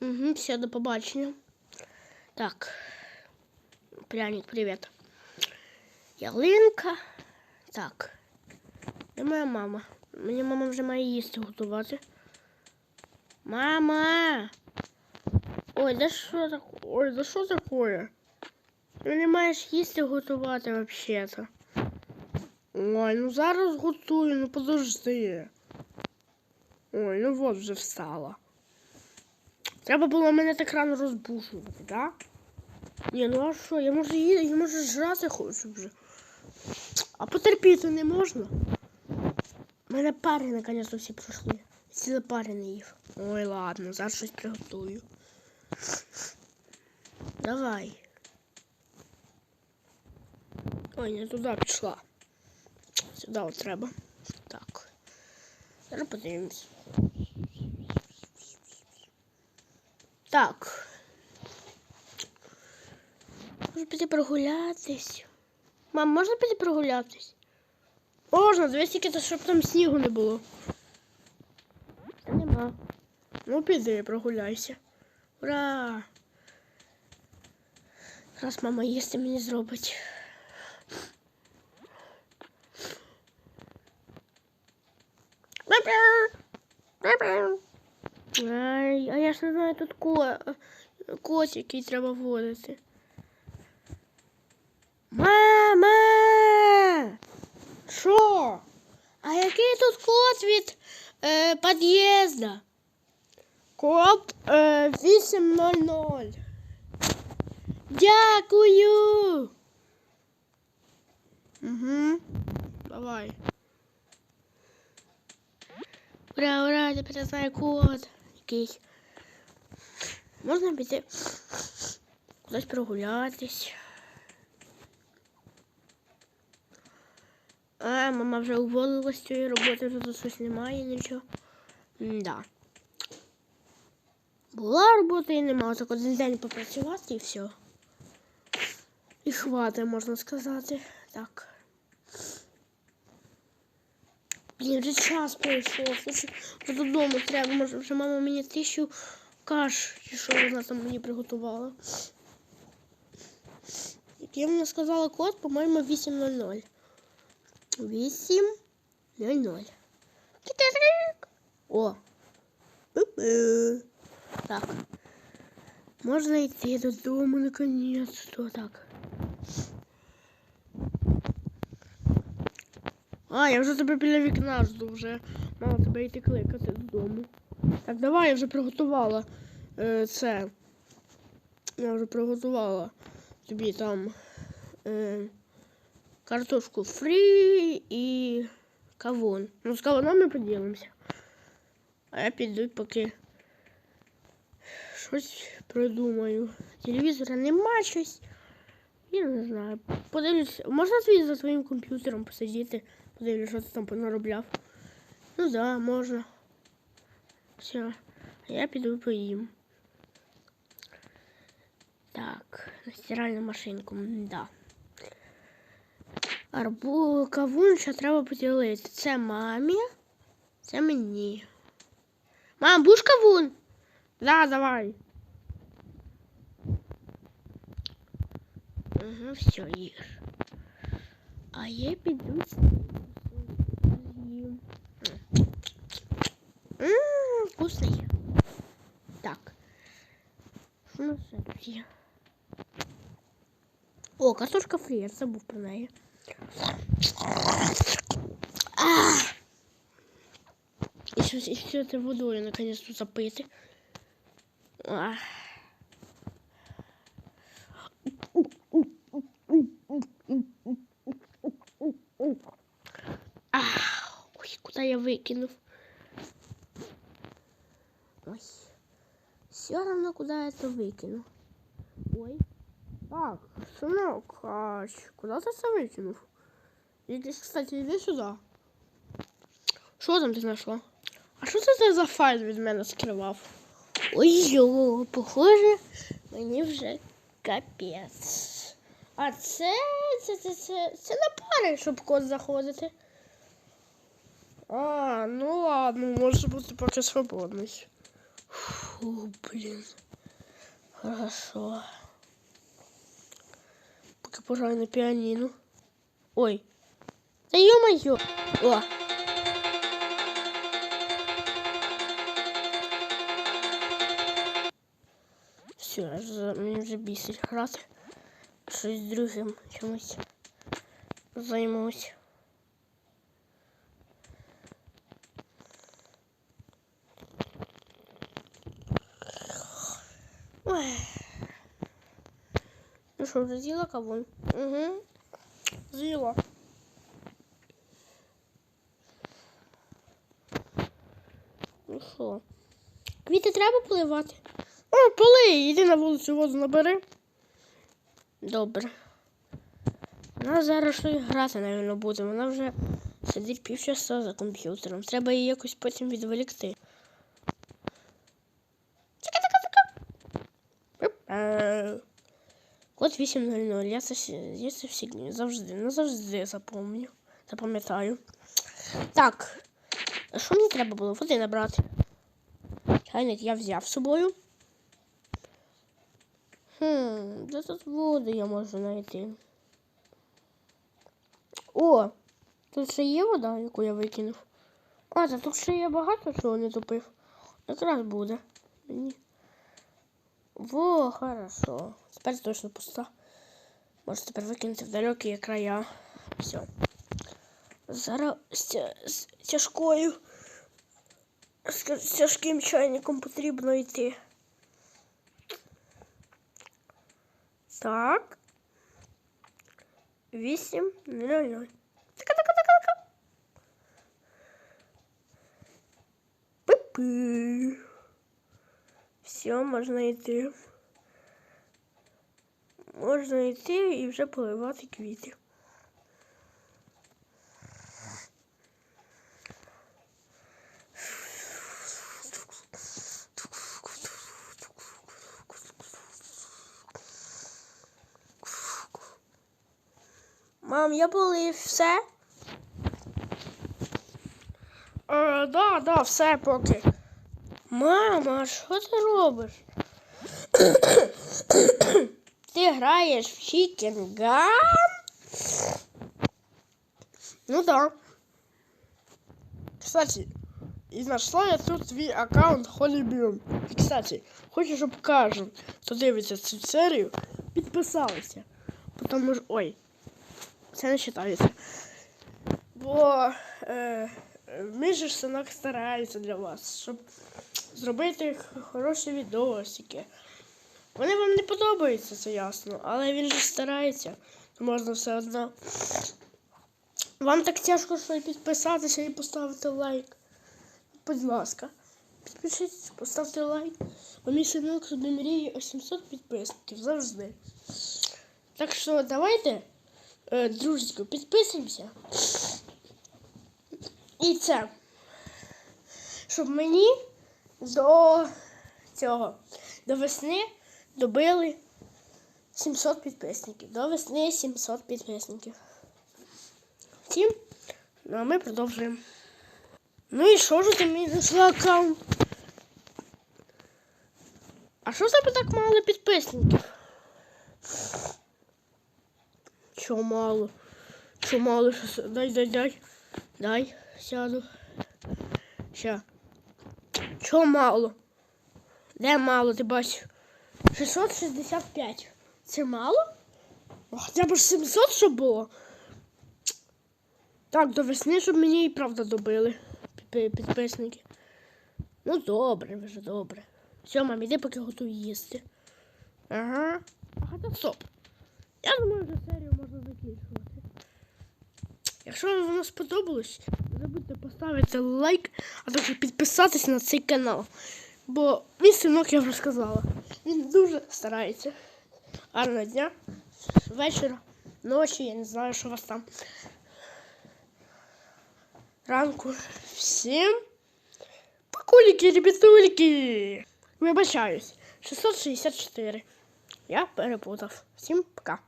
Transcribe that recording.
Угу, все, до побачення. Так. Пряник, привіт. Ялинка. Так. Де моя мама? Мені мама вже має їсти готувати. Мама! Ой, да що таке? Ой, да що таке? Ти не маєш їсти готувати взагалі-то. Ой, ну зараз готую, ну подожди. Ой, ну вот вже встала. Треба було мене так рано розбушувати, так? Ні, ну а що, я можу їсти, я можу жрати хочу вже. А потерпіти не можна. У мене пари наконец всі пройшли. Ціле пари їв. Ой, ладно, зараз щось приготую. Давай. Ой, не туди пішла. Сюди от треба. Так. Зараз подивимось. Так. Можна піти прогулятись. Мам, можна піти прогулятись? Можна, дивись, тільки то, щоб там снігу не було. Нема. Ну, піди, прогуляйся. Ура! Раз мама їсти мені зробить. Ай, а я ж не знаю, тут ко... кот, який треба водити. Мама! Що? А який тут код від е, під'їзда? Код е, 800. Дякую. Угу. Давай. Ура, ура, тепер я знаю код. Який. Можна піти кудись прогулятись. А, мама вже уволилась з цієї роботи, вже тут щось немає, нічого. Да. Була робота і нема, так один день попрацювати і все. І хватить, можна сказати. Так. Блін, вже час пройшов. Додому треба, може вже мама мені тисячу каш, чи що вона там мені приготувала. Як вона сказала код, по-моєму, 800. 8 0 О. Так. Можна йти додому наконец-то. Так. А, я вже тебе біля вікна жду вже. Мала тебе йти кликати додому. Так, давай, я вже приготувала е, це. Я вже приготувала тобі там. Е, картошку фрі і кавун. Ну, з кавуном ми поділимося. А я піду поки щось придумаю. Телевізора нема щось. Я не знаю. Подивлюсь, можна твій за твоїм комп'ютером посидіти, подивлюсь, що ти там понаробляв. Ну да, можна. Все. А я піду поїм. Так, на стиральну машинку, да. Арбу кавун ще треба поділити. Це мамі, це мені. Мам, будеш кавун? Да, давай. Угу, все, їж. А я піду з'їм. Ммм, вкусний. Так. Що у нас ще тут є? О, картошка фрі, я забув про неї. А! І все, і все це водою наконец-то запити. А. куда я выкинув? Ой. Все равно, куда я это выкину. Ой. Так, сынок, а куда ты это выкинув? Иди, кстати, иди сюда. Що там ти знайшла? А що це за файл від мене скривав? Ой-йо, похоже, мені вже капець. А це, це, це, це, це на пари, щоб код заходити. А, ну ладно, може бути поки свободний. Фух. Фу, блін. Хорошо. Поки пограю на піаніно. Ой. Та ё-моё. О. Все, я вже- мені вже бісить грати. Щось другим чимось займусь. Ну що, вже з'їла кавун? Угу. З'їла. Ну що? Квіти треба поливати? О, полий, іди на вулицю воду набери. Добре. Вона зараз щось грати, напевно, буде. Вона вже сидить півчаса за комп'ютером. Треба її якось потім відволікти. Е, Код 8.00. Я це, я це всі завжди, назавжди запомню. Запам'ятаю. Так. А що мені треба було? Води набрати. Чайник я взяв з собою. Хм, де тут воду я можу знайти? О! Тут ще є вода, яку я викинув. А, та тут ще є багато чого не тупив. Якраз буде. Мені. Во, хорошо. Тепер точно пуста. Може тепер викинути в далекі края. Все. Зараз з, тя- з тяжкою. З, тяжким чайником потрібно йти. Так. Вісім. Ноль-ноль. Така-така-така-така. Пи-пи. Все, можна йти. Можна йти і вже поливати квіти. Мам, я полив все. Е, да, да, все поки. Мама, а що ти робиш? ти граєш в Chicken Gun? Ну да. Кстати, і знайшла я тут твій аккаунт Холібіум. І, кстати, хочу, щоб кожен, хто дивиться цю серію, підписалися. Потому що... Ой, це не вважається. Бо е, ж старається для вас, щоб зробити хороші відосики. Вони вам не подобаються, це ясно, але він же старається, можна все одно. Вам так тяжко що й підписатися і поставити лайк. Будь ласка, підпишіться, поставте лайк. Бо мій синок собі мріє о 700 підписників завжди. Так що давайте, е, дружечко, підписуємося. І це. Щоб мені до цього, до весни добили 700 підписників. До весни 700 підписників. Втім, ну а ми продовжуємо. Ну і що ж ти мені знайшла аккаунт? А що тебе так мало підписників? Чо мало? Чо мало? Дай, дай, дай. Дай, сяду. Ща. Чо мало? Де мало, ти бачиш? 665. Це мало? Ну, Хоча б 700, щоб було. Так, до весни, щоб мені і правда добили підписники. Ну добре, вже добре. Все, мам, іди поки готую їсти. Ага. Ага, стоп. Я думаю, вже серію можна закінчувати. Якщо вам воно сподобалось, забудьте поставити лайк, а також підписатись на цей канал. Бо мій синок, я вже сказала, він дуже старається. Гарного дня, вечора, ночі, я не знаю, що у вас там. Ранку. Всім покуліки, ребятульки! Вибачаюсь. 664. Я перепутав. Всім пока.